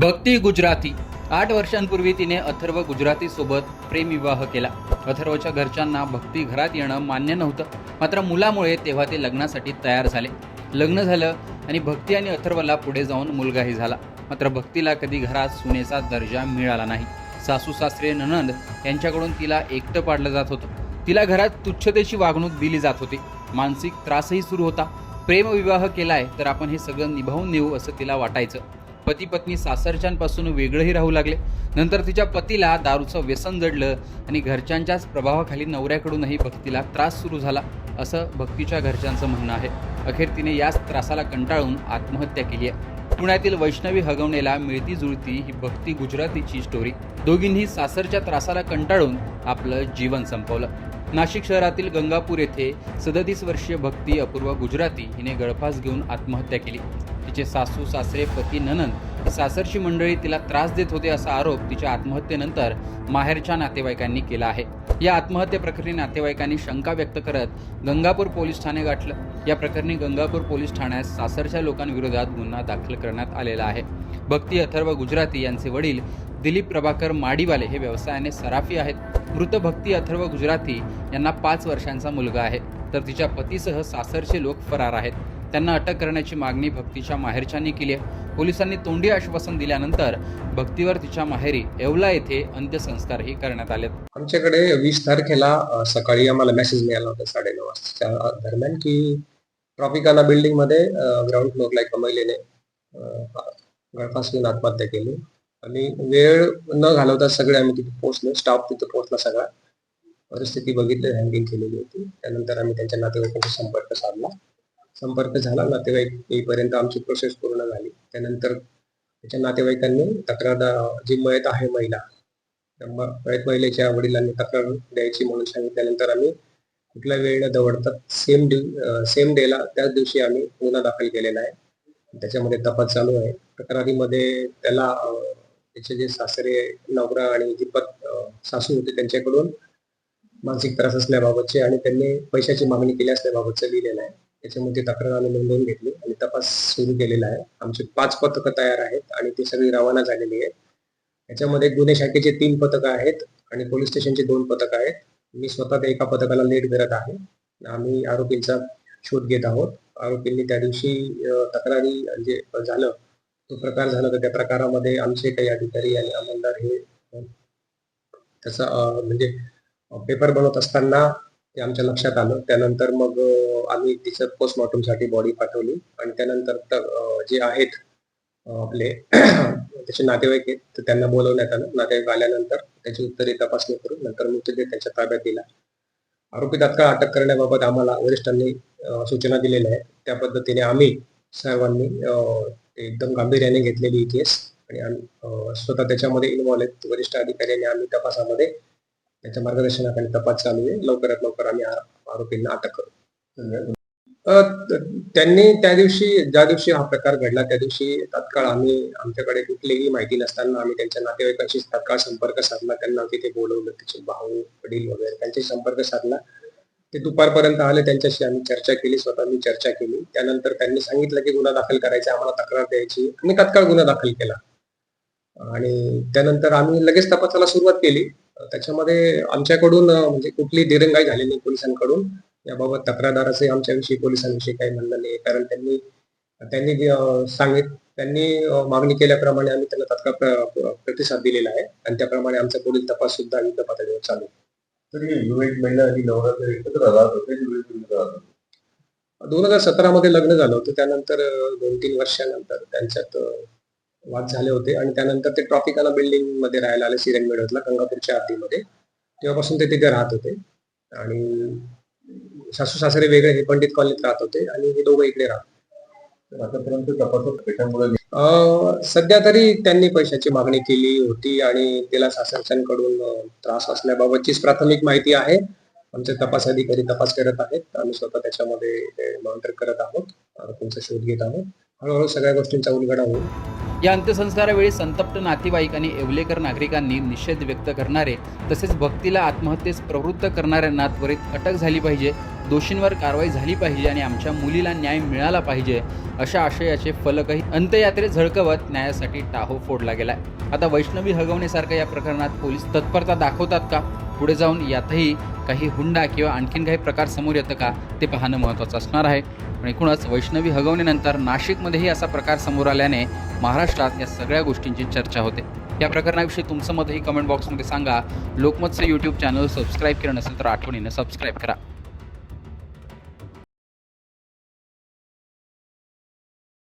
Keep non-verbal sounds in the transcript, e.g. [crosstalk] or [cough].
भक्ती गुजराती. आठ वर्षांपूर्वी तिने अथर्व गुजराती सोबत प्रेमविवाह केला. अथर्वच्या घरच्यांना भक्ती घरात येणं मान्य नव्हतं. मात्र मुलामुळे तेव्हा ते लग्नासाठी तयार झाले. लग्न झालं आणि भक्ती आणि अथर्वला पुढे जाऊन मुलगाही झाला. मात्र भक्तीला कधी घरात सुनेचा दर्जा मिळाला नाही. सासू सासरे ननंद यांच्याकडून तिला एकटं पाडलं जात होतं. तिला घरात तुच्छतेची वागणूक दिली जात होती. मानसिक त्रासही सुरू होता. प्रेमविवाह केलाय तर आपण हे सगळं निभावून नेऊ असं तिला वाटायचं. पती पत्नी सासरच्यांपासून वेगळंही राहू लागले. नंतर तिच्या पतीला दारूचं व्यसन जडलं आणि घरच्यांच्याच प्रभावाखाली नवऱ्याकडूनही भक्तीला त्रास सुरू झाला असं भक्तीच्या घरच्यांचं म्हणणं आहे. अखेर तिने याच त्रासाला कंटाळून आत्महत्या केली आहे. पुण्यातील वैष्णवी हगवणेला मिळती जुळती ही भक्ती गुजरातीची स्टोरी दोघींनी सासरच्या त्रासाला कंटाळून आपलं जीवन संपवलं. नाशिक शहरातील गंगापूर येथे सदतीस वर्षीय भक्ती अपूर्व गुजराती हिने गळफास घेऊन आत्महत्या केली. तिचे सासू सासरे पती ननंद सासरची मंडळी तिला त्रास देत होते असा आरोप तिच्या आत्महत्येनंतर माहेरच्या नातेवाईकांनी केला आहे. या आत्महत्येप्रकरणी नातेवाईकांनी शंका व्यक्त करत गंगापूर पोलीस ठाणे गाठलं. या प्रकरणी गंगापूर पोलीस ठाण्यात सासरच्या लोकांविरोधात गुन्हा दाखल करण्यात आलेला आहे. भक्ती अथर्व गुजराती यांचे वडील दिलीप प्रभाकर माडीवाले हे व्यवसायाने सराफी आहेत. मृत भक्ती अथर्व गुजराती यांना पाच वर्षांचा मुलगा आहे. तर तिच्या पतीसह सासरचे लोक फरार आहेत. त्यांना अटक करण्याची मागणी भक्तीच्या माहेरच्यांनी केली आहे. पोलिसांनी तोंडी आश्वासन दिल्यानंतर भक्तीवर तिच्या माहेरी येवला येथे अंत्यसंस्कारही करण्यात आले आमच्याकडे वीस तारखेला सकाळी आम्हाला मेसेज मिळाला होता साडेनऊ वाजताच्या दरम्यान की ट्रॉपिकाना बिल्डिंगमध्ये ग्राउंड फ्लोअरला एका महिलेने गळफासून आत्महत्या केली. आणि वेळ न घालवता सगळे आम्ही तिथे पोहोचलो. स्टाफ तिथे पोहोचला सगळा. परिस्थिती बघितली हँगिंग केलेली होती. त्यानंतर आम्ही त्यांच्या नातेवाईकांचा संपर्क साधला. संपर्क झाला नातेवाईक येईपर्यंत आमची प्रोसेस पूर्ण झाली. त्यानंतर त्याच्या नातेवाईकांनी तक्रार जी मयत आहे महिला त्या मयत महिलेच्या वडिलांनी तक्रार द्यायची म्हणून सांगितल्यानंतर आम्ही कुठला वेळ न दवडता सेम सेम डेला त्याच दिवशी आम्ही गुन्हा दाखल केलेला आहे. त्याच्यामध्ये तपास चालू आहे. तक्रारीमध्ये त्याला त्याचे जे सासरे नवरा आणि जी पत सासू होते त्यांच्याकडून मानसिक त्रास असल्याबाबतचे आणि त्यांनी पैशाची मागणी केली असल्याबाबतचं लिहिलेलं आहे. त्याच्यामध्ये तक्रार आम्ही नोंदवून घेतली आणि तपास सुरू केलेला आहे. आमचे पाच पथकं तयार आहेत आणि ती सगळी रवाना झालेली आहेत. याच्यामध्ये गुन्हे शाखेचे तीन पथकं आहेत आणि पोलीस स्टेशनचे दोन पथकं आहेत. मी स्वतः त्या एका पथकाला लेट करत आहे. आम्ही आरोपींचा शोध घेत आहोत. आरोपींनी त्या दिवशी तक्रारी जे झालं तो प्रकार झाला तर त्या प्रकारामध्ये आमचे काही अधिकारी आणि अंमलदार हे त्याचा म्हणजे पेपर बनवत असताना ते आमच्या लक्षात आलं. त्यानंतर मग आम्ही तिचं पोस्टमॉर्टमसाठी बॉडी पाठवली. आणि त्यानंतर जे आहेत आपले [clears throat] त्याचे नातेवाईक आहेत तर त्यांना बोलवण्यात आलं. नातेवाईक आल्यानंतर त्याची उत्तरे तपासणी करून नंतर मृतदेह त्यांच्या ताब्यात दिला. आरोपी तात्काळ अटक करण्याबाबत आम्हाला वरिष्ठांनी सूचना दिलेल्या आहेत. त्या पद्धतीने आम्ही सर्वांनी एकदम गांभीर्याने घेतलेली ही केस. आणि स्वतः त्याच्यामध्ये इन्व्हॉल्व आहेत. वरिष्ठ अधिकाऱ्यांनी आम्ही तपासामध्ये त्याच्या मार्गदर्शनाखाली तपास चालू आहे. लवकरात लवकर आम्ही आरोपींना अटक करू. त्यांनी त्या दिवशी ज्या दिवशी हा प्रकार घडला त्या दिवशी तात्काळ आम्ही आमच्याकडे कुठलीही माहिती नसताना आम्ही त्यांच्या नातेवाईकांशी तात्काळ संपर्क साधला. त्यांना तिथे बोलवलं त्याचे भाऊ वडील वगैरे त्यांच्याशी संपर्क साधला. ते दुपारपर्यंत आले त्यांच्याशी आम्ही चर्चा केली स्वतः मी चर्चा केली. त्यानंतर त्यांनी सांगितलं की गुन्हा दाखल करायचा आम्हाला तक्रार द्यायची. आम्ही तात्काळ गुन्हा दाखल केला. आणि त्यानंतर आम्ही लगेच तपासाला सुरुवात केली. त्याच्यामध्ये आमच्याकडून म्हणजे कुठली दिरंगाई झाली नाही पोलिसांकडून. याबाबत तक्रारदाराचे आमच्याविषयी पोलिसांविषयी काही म्हणणं नाही. कारण त्यांनी त्यांनी सांगित त्यांनी मागणी केल्याप्रमाणे आम्ही त्यांना तात्काळ प्र- प्रतिसाद दिलेला आहे. आणि त्याप्रमाणे आमचा पुढील तपास सुद्धा युद्ध पातळीवर चालू. दोन हजार सतरा मध्ये लग्न झालं होतं. त्यानंतर दोन तीन वर्षानंतर त्यांच्यात वाद झाले होते आणि त्यानंतर ते ट्रॉफिकाना बिल्डिंगमध्ये राहायला आले सिरेन मिळवतला गंगापूरच्या हद्दीमध्ये तेव्हापासून ते तिथे राहत होते. आणि सासू सासरे वेगळे हे पंडित कॉलनीत राहत होते आणि हे दोघं इकडे राहत सध्या तरी त्यांनी पैशाची मागणी केली होती आणि त्याला सासरच्यांकडून त्रास असल्याबाबतचीच प्राथमिक माहिती आहे. आमचे तपास अधिकारी तपास करत आहेत. आम्ही स्वतः त्याच्यामध्ये मॉनिटर करत आहोत. आरोपींचा शोध घेत आहोत. हळूहळू सगळ्या गोष्टींचा उलगडा होईल. या अंत्यसंस्कारावेळी संतप्त नातेवाईक आणि येवलेकर नागरिकांनी निषेध व्यक्त करणारे तसेच भक्तीला आत्महत्येस प्रवृत्त करणाऱ्यांना त्वरित अटक झाली पाहिजे दोषींवर कारवाई झाली पाहिजे आणि आमच्या मुलीला न्याय मिळाला पाहिजे अशा आशयाचे फलकही अंत्ययात्रेत झळकवत न्यायासाठी टाहो फोडला गेला आता वैष्णवी हगवण्यासारख्या या प्रकरणात पोलीस तत्परता दाखवतात का? पुढे जाऊन यातही काही हुंडा किंवा आणखीन काही प्रकार समोर येतं का ते पाहणं महत्त्वाचं असणार आहे. पण एकूणच वैष्णवी हगवणीनंतर नाशिकमध्येही असा प्रकार समोर आल्याने महाराष्ट्रात या सगळ्या गोष्टींची चर्चा होते. या प्रकरणाविषयी तुमचं मतही कमेंट बॉक्समध्ये सांगा. लोकमतचं यूट्यूब चॅनल सबस्क्राईब केलं नसेल तर आठवणीनं सबस्क्राईब करा.